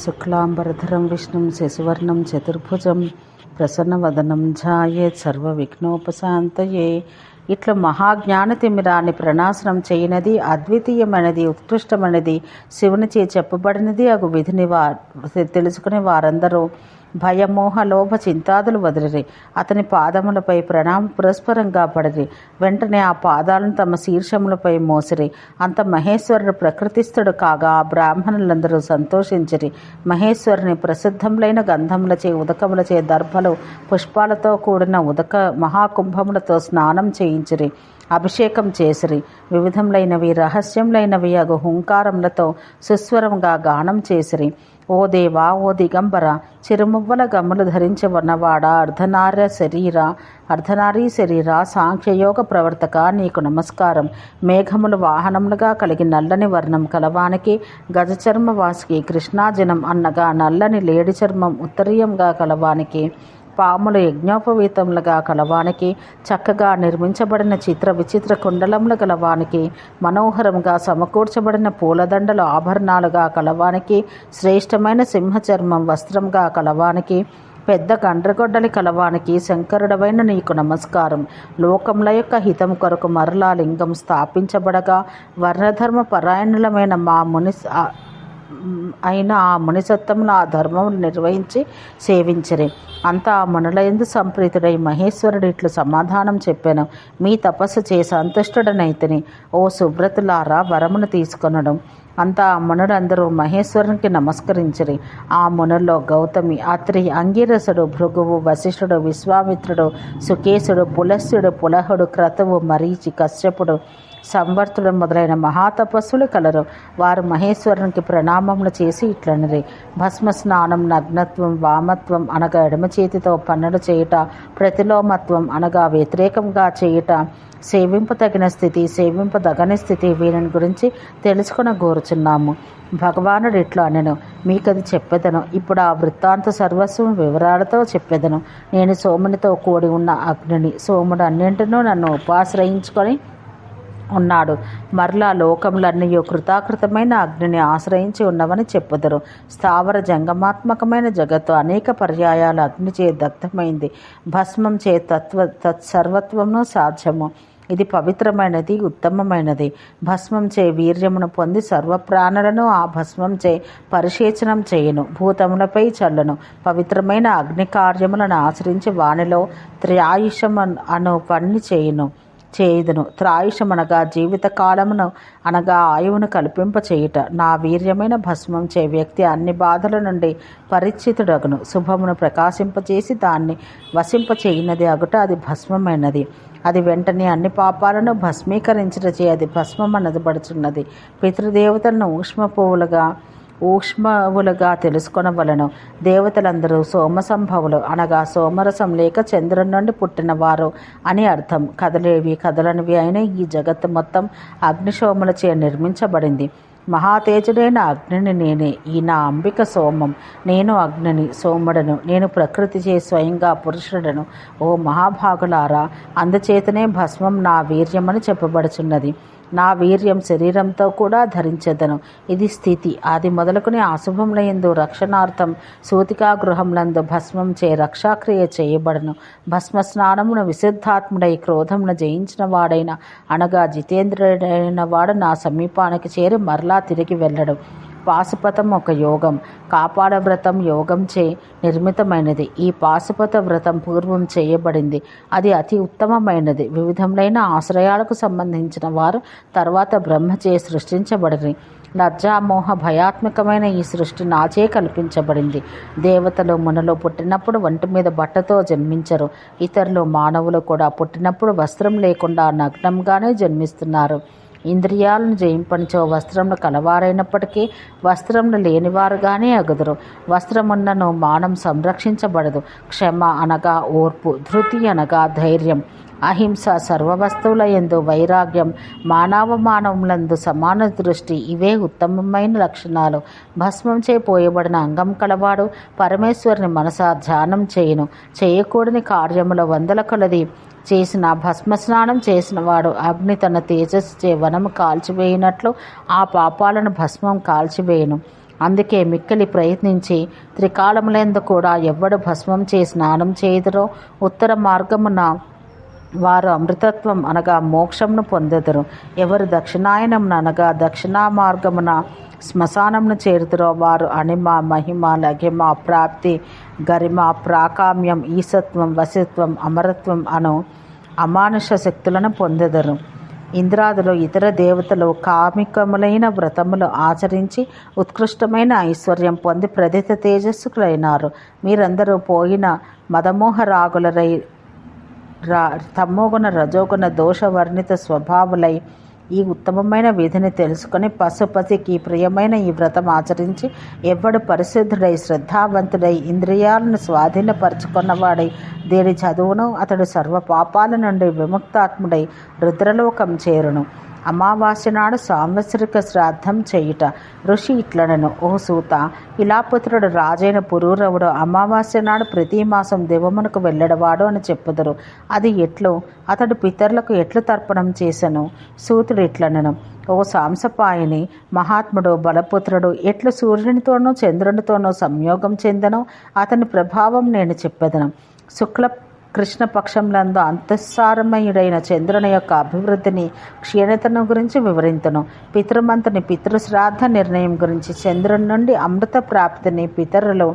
శుక్లాంబరధరం విష్ణుం శశివర్ణం చతుర్భుజం ప్రసన్నవదనం ఝాయేత్ సర్వ విఘ్నోపశాంతయే ఇట్లా మహాజ్ఞాన తిమిరాన్ని ప్రణాశనం చేయనది అద్వితీయమైనది ఉత్కృష్టమైనది శివునిచే చెప్పబడినది అగు విధిని వా తెలుసుకునే వారందరూ. భయమోహ లోభ చింతాదులు వదిలిరి. అతని పాదములపై ప్రణామ పురస్పరంగా పడిరి. వెంటనే ఆ పాదాలను తమ శీర్షములపై మోసిరి. అంత మహేశ్వరుడు ప్రకృతిస్థుడు కాగా ఆ బ్రాహ్మణులందరూ సంతోషించిరి. మహేశ్వరుని ప్రసిద్ధములైన గంధములచే ఉదకములచే దర్భలు పుష్పాలతో కూడిన ఉదక మహాకుంభములతో స్నానం చేయించిరి. అభిషేకం చేసిరి. వివిధములైనవి రహస్యములైనవి అగు హుంకారములతో సుస్వరముగా గానం చేసిరి. ఓ దేవా ఓ దిగంబర చిరుమువ్వల గమ్ములు ధరించి ఉన్నవాడ అర్ధనార్య శరీర అర్ధనారీ శరీర సాంఖ్యయోగ ప్రవర్తక నీకు నమస్కారం. మేఘములు వాహనములుగా కలిగి నల్లని వర్ణం కలవానికి గజచర్మవాసికి కృష్ణాజనం అన్నగా నల్లని లేడి చర్మం ఉత్తరీయంగా కలవానికి. పాములు యజ్ఞోపవీతములుగా కలవానికి చక్కగా నిర్మించబడిన చిత్ర విచిత్ర కుండలములు గలవానికి మనోహరంగా సమకూర్చబడిన పూలదండలు ఆభరణాలుగా కలవానికి శ్రేష్టమైన సింహచర్మం వస్త్రంగా కలవానికి పెద్ద గండ్రగొడ్డలి కలవానికి శంకరుడవైన నీకు నమస్కారం. లోకముల యొక్క హితం కొరకు మరలా లింగం స్థాపించబడగా వర్ణధర్మ పరాయణులమైన మా ముని అయిన ఆ మునిసత్తమును ఆ ధర్మమును నిర్వహించి సేవించరి. అంతా ఆ మునులయందు సంప్రీతుడై మహేశ్వరుడు ఇట్లు సమాధానం చెప్పాను. మీ తపస్సు చే సంతుష్టుడనైతిని ఓ సుబ్రతులారా వరమును తీసుకొనడం. అంతా ఆ మునులందరూ మహేశ్వరునికి నమస్కరించిరి. ఆ మునుల్లో గౌతమి అత్రి అంగిరసుడు భృగువు వశిష్ఠుడు విశ్వామిత్రుడు సుకేశుడు పులస్యుడు పులహుడు క్రతువు మరీచి కశ్యపుడు. సంవర్తుడు మొదలైన మహాతపస్సులు కలరు. వారు మహేశ్వరునికి ప్రణామములు చేసి ఇట్లనిరి. భస్మ స్నానం నగ్నత్వం వామత్వం అనగా ఎడమ చేతితో పన్నులు చేయుట ప్రతిలోమత్వం అనగా వ్యతిరేకంగా చేయుట సేవింపదగిన స్థితి సేవింపదగని స్థితి వీరిని గురించి తెలుసుకుని కోరుచున్నాము భగవానుడు ఇట్లా అనెను మీకది చెప్పెదను. ఇప్పుడు ఆ వృత్తాంత సర్వస్వం వివరాలతో చెప్పెదను. నేను సోమునితో కూడి ఉన్న అగ్నిని సోముడు అన్నింటినూ నన్ను ఉపాశ్రయించుకొని ఉన్నాడు. మరలా లోకములన్నీ కృతాకృతమైన అగ్నిని ఆశ్రయించి ఉన్నవని చెప్పుదురు. స్థావర జంగమాత్మకమైన జగత్తు అనేక పర్యాయాలు అగ్నిచే దగ్ధమైంది. భస్మం చే తత్వ తత్సర్వత్వమును సాధ్యము. ఇది పవిత్రమైనది ఉత్తమమైనది. భస్మం చే వీర్యమును పొంది సర్వప్రాణులను ఆ భస్మం చే పరిశేచనం చేయను. భూతములపై చల్లను. పవిత్రమైన అగ్ని కార్యములను ఆశ్రయించి వానిలో త్రయాయుషం అను పని చేయును. చేయుదును. త్రాయుషమనగా జీవిత కాలమును అనగా ఆయువును కల్పింప చేయుట నా వీర్యమైన భస్మం చే వ్యక్తి అన్ని బాధల నుండి పరిచితుడగును. శుభమును ప్రకాశింపచేసి దాన్ని వసింపచేయినది అగుట అది భస్మమైనది. అది వెంటనే అన్ని పాపాలను భస్మీకరించటచే అది భస్మం అనదబడుచున్నది పితృదేవతలను ఊష్మ పువ్వులుగా ఊష్మవులుగా వలన దేవతలందరూ సోమసంభవులు అనగా సోమరసం లేక చంద్రుని నుండి పుట్టిన వారు అని అర్థం. కదలేవి కదలనివి అయిన ఈ జగత్తు మొత్తం అగ్నిశోములచే నిర్మించబడింది. మహాతేజుడైన అగ్నిని నేనే. ఈ నా అంబిక సోమం. నేను అగ్నిని సోముడను. నేను ప్రకృతిచే స్వయంగా పురుషుడను. ఓ మహాభాగులారా అందుచేతనే భస్మం నా వీర్యమని చెప్పబడుచున్నది. నా వీర్యం శరీరంతో కూడా ధరించదను. ఇది స్థితి. అది మొదలుకుని అశుభములందు రక్షణార్థం సూతికా గృహంలందు భస్మం చే రక్షాక్రియ చేయబడను. భస్మ స్నానమును విశుద్ధాత్ముడై క్రోధమును జయించిన వాడైన అనగా జితేంద్రుడైన వాడు నా సమీపానికి చేరి మరలా తిరిగి వెళ్ళడం. పాశుపతం ఒక యోగం. కాపాడ వ్రతం యోగం చే నిర్మితమైనది. ఈ పాశుపత వ్రతం పూర్వం చేయబడింది. అది అతి ఉత్తమమైనది. వివిధములైన ఆశ్రయాలకు సంబంధించిన వారు తర్వాత బ్రహ్మచే సృష్టించబడిన లజ్జామోహ భయాత్మకమైన ఈ సృష్టి నాచే కల్పించబడింది. దేవతలు మునలో పుట్టినప్పుడు ఒంటి మీద బట్టతో జన్మించరు. ఇతరులు మానవులు కూడా పుట్టినప్పుడు వస్త్రం లేకుండా నగ్నంగానే జన్మిస్తున్నారు. ఇంద్రియాలను జయింపనిచో వస్త్రములు కలవారైనప్పటికీ వస్త్రములు లేనివారుగానే అగుదురు. వస్త్రమున్నను మానం సంరక్షించబడదు. క్షమ అనగా ఓర్పు ధృతి అనగా ధైర్యం. అహింస సర్వవస్తువుల ఎందు వైరాగ్యం మానవమానములందు సమాన దృష్టి ఇవే ఉత్తమమైన లక్షణాలు. భస్మం పోయబడిన అంగం కలవాడు పరమేశ్వరుని మనస ధ్యానం చేయను. చేయకూడని కార్యముల వందల కొలది. చేసిన భస్మస్నానం చేసిన వాడు అగ్ని తన తేజస్సు వనము కాల్చివేయినట్లు ఆ పాపాలను భస్మం కాల్చివేయను. అందుకే మిక్కిలి ప్రయత్నించి త్రికాలములందు కూడా ఎవ్వడు భస్మం చేసి స్నానం చేయదురో ఉత్తర మార్గమున వారు అమృతత్వం అనగా మోక్షంను పొందెదరు. ఎవరు దక్షిణాయనమున అనగా దక్షిణా మార్గమున శ్మశానంను చేరుతురో వారు అణిమ మహిమ లఘిమ ప్రాప్తి గరిమ ప్రాకామ్యం ఈసత్వం వశత్వం అమరత్వం అను అమానుష శక్తులను పొందెదరు. ఇంద్రాదులు ఇతర దేవతలు కామికములైన వ్రతములు ఆచరించి ఉత్కృష్టమైన ఐశ్వర్యం పొంది ప్రదిత తేజస్సుకులైనారు. మీరందరూ పోయిన మదమోహరాగులరై రా తమోగుణ రజోగుణ దోషవర్ణిత స్వభావులై ఈ ఉత్తమమైన విధిని తెలుసుకొని పశుపతికి ప్రియమైన ఈ వ్రతం ఆచరించి ఎవడు పరిశుద్ధుడై శ్రద్ధావంతుడై ఇంద్రియాలను స్వాధీనపరుచుకున్నవాడై దీని చదువును అతడు సర్వ పాపాల నుండి విముక్తాత్ముడై రుద్రలోకం చేరును. అమావాస్య నాడు సాంవత్సరిక శ్రాద్ధం చేయుట. ఋషి ఇట్లనను ఓ సూత ఇలాపుత్రుడు రాజైన పురూరవుడు అమావాస్య నాడు ప్రతి మాసం దివమునకు వెళ్ళడవాడు అని చెప్పుదురు. అది ఎట్లు? అతడు పితరులకు ఎట్లు తర్పణం చేసెను? సూతుడు ఇట్లనను ఓ సాంసపాయని మహాత్ముడు బలపుత్రుడు ఎట్లు సూర్యునితోనూ చంద్రునితోనూ సంయోగం చెందనో అతని ప్రభావం నేను చెప్పెదను. శుక్ల కృష్ణపక్షంలందు అంతఃసారమయుడైన చంద్రుని యొక్క అభివృద్ధిని క్షీణతను గురించి వివరింతును. పితృమంతుని పితృశ్రాద్ధ నిర్ణయం గురించి చంద్రుని నుండి అమృత ప్రాప్తిని పితరులు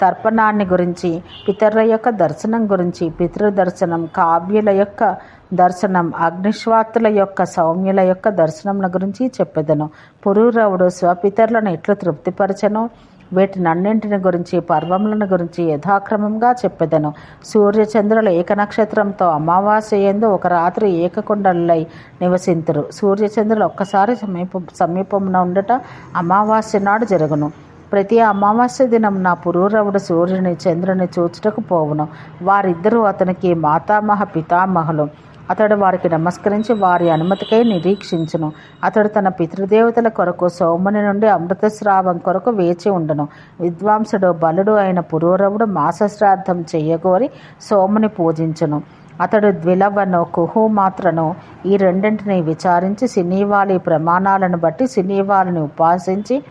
తర్పణాన్ని గురించి పితరుల యొక్క దర్శనం గురించి పితృదర్శనం కావ్యుల యొక్క దర్శనం అగ్నిశ్వాతుల యొక్క సౌమ్యుల యొక్క దర్శనముల గురించి చెప్పెదను. పురూరవుడు స్వపితరులను ఎట్లు తృప్తిపరచను? వీటినన్నింటిని గురించి పర్వములను గురించి యథాక్రమంగా చెప్పెదను. సూర్యచంద్రుల ఏకనక్షత్రంతో అమావాస్య ఎందు ఒక రాత్రి ఏకకుండలై నివసింతురు. సూర్యచంద్రులు ఒక్కసారి సమీప సమీపమున ఉండట అమావాస్య నాడు జరుగును. ప్రతి అమావాస్య దినం నా పురూరవుడు సూర్యుని చంద్రుని చూచుటకు పోవును. వారిద్దరూ అతనికి మాతామహ పితామహులు. అతడు వారికి నమస్కరించి వారి అనుమతికై నిరీక్షించును. అతడు తన పితృదేవతల కొరకు సోముని నుండి అమృతస్రావం కొరకు వేచి ఉండును. విద్వాంసుడు బలుడు అయిన పురూరవుడు మాసశ్రాద్ధం చేయగోరి సోముని పూజించును. అతడు ద్విలవను కుహు మాత్రను ఈ రెండింటిని విచారించి సినీవాలి ప్రమాణాలను బట్టి సినీవాలిని ఉపాసించి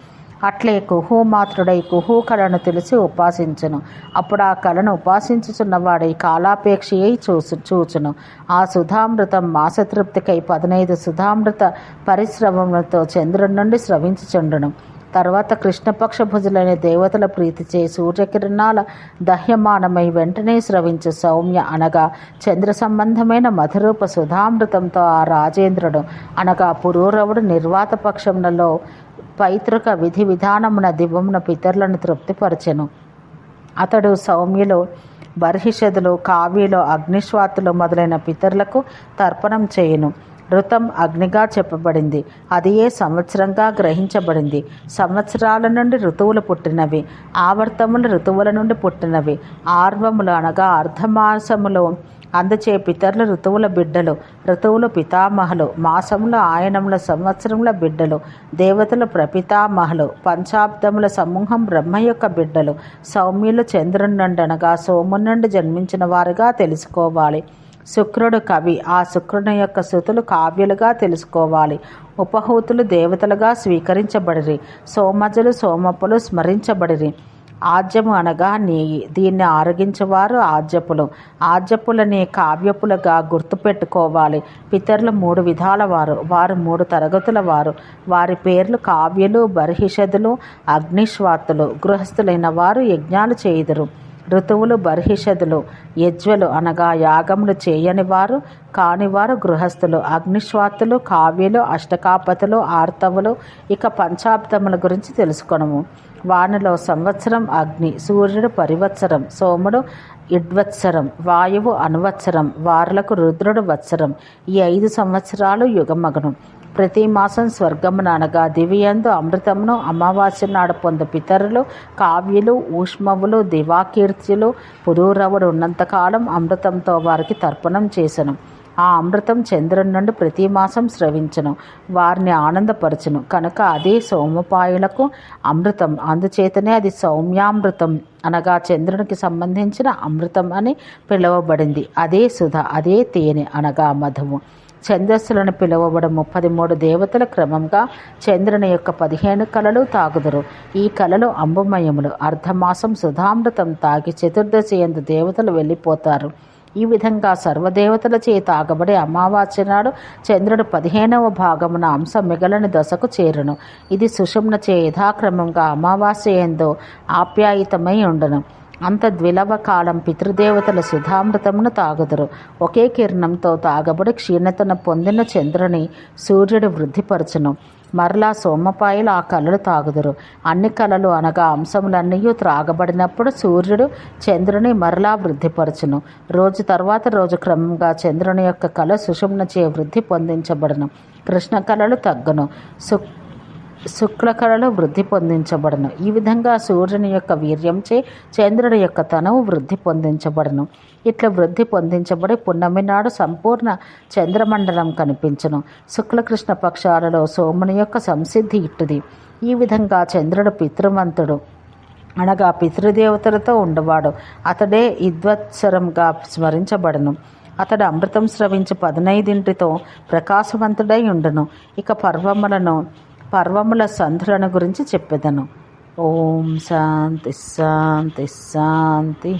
అట్లే కుహూమాత్రుడై కుహూ కళను తెలిసి ఉపాసించును. అప్పుడు ఆ కళను ఉపాసించుచున్నవాడై కాలాపేక్ష అయి చూసు చూచును. ఆ సుధామృతం మాసతృప్తికై పదనైదు సుధామృత పరిశ్రమలతో చంద్రుడి నుండి స్రవించుచుండును. తర్వాత కృష్ణపక్ష భుజులైన దేవతల ప్రీతిచే సూర్యకిరణాల దహ్యమానమై వెంటనే స్రవించు సౌమ్య అనగా చంద్ర సంబంధమైన మధురూప సుధామృతంతో ఆ రాజేంద్రుడు అనగా పురూరవుడు నిర్వాత పక్షములలో పైతృక విధి విధానమున దివమున పితరులను తృప్తిపరచెను. అతడు సౌమ్యులు బర్హిషదులు కావ్యులు అగ్నిశ్వాతులు మొదలైన పితరులకు తర్పణం చేయును. ఋతం అగ్నిగా చెప్పబడింది. అది ఏ సంవత్సరంగా గ్రహించబడింది? సంవత్సరాల నుండి ఋతువులు పుట్టినవి ఆవర్తములు ఋతువుల నుండి పుట్టినవి. ఆర్వములు అనగా అర్ధమాసములు అందుచే పితరులు ఋతువుల బిడ్డలు ఋతువులు పితామహులు మాసముల ఆయనముల సంవత్సరముల బిడ్డలు దేవతలు ప్రపితామహులు పంచాబ్దముల సమూహం బ్రహ్మ యొక్క బిడ్డలు సౌమ్యులు చంద్రుని నుండనగా సోము నుండి జన్మించిన వారుగా తెలుసుకోవాలి. శుక్రుడు కవి ఆ శుక్రుని యొక్క శృతులు కావ్యులుగా తెలుసుకోవాలి. ఉపహూతులు దేవతలుగా స్వీకరించబడిరి సోమజులు సోమపులు స్మరించబడిరి. ఆజ్యము అనగా నేయి దీన్ని ఆరగించేవారు ఆజ్యపులు. ఆజ్యపులని కావ్యపులుగా గుర్తుపెట్టుకోవాలి. పితరులు మూడు విధాల వారు. వారు మూడు తరగతుల వారు. వారి పేర్లు కావ్యులు బర్హిషదులు అగ్నిశ్వాతులు. గృహస్థులైన వారు యజ్ఞాలు చేయుదురు. ఋతువులు బర్హిషదులు యజ్వలు అనగా యాగములు చేయని వారు కానివారు గృహస్థులు అగ్నిశ్వాతులు కావ్యులు అష్టకాపతులు ఆర్తవులు ఇక పంచాబ్దముల గురించి తెలుసుకొనము. వానిలో సంవత్సరం అగ్ని సూర్యుడు పరివత్సరం సోముడు ఇడ్వత్సరం వాయువు అనువత్సరం వారులకు రుద్రుడు వత్సరం ఈ ఐదు సంవత్సరాలు యుగమగను. ప్రతి మాసం స్వర్గమున అనగా దివ్యందు అమృతమును అమావాస్య నాడు పొందు పితరులు కావ్యులు ఊష్మవులు దివాకీర్త్యులు పురూరవుడు ఉన్నంతకాలం అమృతంతో వారికి తర్పణం చేసెను. ఆ అమృతం చంద్రుని నుండి ప్రతి మాసం స్రవించను. వారిని ఆనందపరచును. కనుక అదే సోమపాయులకు అమృతం. అందుచేతనే అది సౌమ్యామృతం. అనగా చంద్రునికి సంబంధించిన అమృతం అని పిలువబడింది. అదే సుధ అదే తేనె అనగా మధువు ఛందస్సులను పిలువబడు పదిమూడు మూడు దేవతల క్రమంగా చంద్రుని యొక్క పదిహేను కళలు తాగుదురు. ఈ కళలు అంబుమయములు. అర్ధమాసం సుధామృతం తాగి చతుర్దశి ఎందు దేవతలు వెళ్ళిపోతారు. ఈ విధంగా సర్వదేవతల చే తాగబడి అమావాస్య నాడు చంద్రుడు పదిహేనవ భాగమున అంశ మిగలని దశకు చేరును. ఇది సుషుమ్న చే యథాక్రమంగా అమావాస్య ఎందో ఆప్యాయితమై ఉండను. అంత ద్విలవ కాలం పితృదేవతల సుధామృతమును తాగుదురు. ఒకే కిరణంతో తాగబడి క్షీణతను పొందిన చంద్రుని సూర్యుడు వృద్ధిపరచును. మరలా సోమపాయలు ఆ కళలు తాగుదురు. అన్ని కళలు అనగా అంశములన్నీ త్రాగబడినప్పుడు సూర్యుడు చంద్రుని మరలా వృద్ధిపరచును. రోజు తర్వాత రోజు క్రమంగా చంద్రుని యొక్క కళ సుషుమ్నచే వృద్ధి పొందించబడను. కృష్ణ కళలు తగ్గును. సు శుక్ల కళలు వృద్ధి పొందించబడును. ఈ విధంగా సూర్యుని యొక్క వీర్యంచే చంద్రుడి యొక్క తనవు వృద్ధి పొందించబడును. ఇట్లా వృద్ధి పొందించబడి పున్నమి నాడు సంపూర్ణ చంద్రమండలం కనిపించను. శుక్లకృష్ణ పక్షాలలో సోముని యొక్క సంసిద్ధి ఇట్టుది. ఈ విధంగా చంద్రుడు పితృమంతుడు అనగా పితృదేవతలతో ఉండవాడు. అతడే ఇద్వత్సరంగా స్మరించబడను. అతడు అమృతం స్రవించి పదనైదింటితో ప్రకాశవంతుడై ఉండును. ఇక పర్వములను పర్వముల సంధులను గురించి చెప్పెదను. ఓం శాంతి శాంతి శాంతి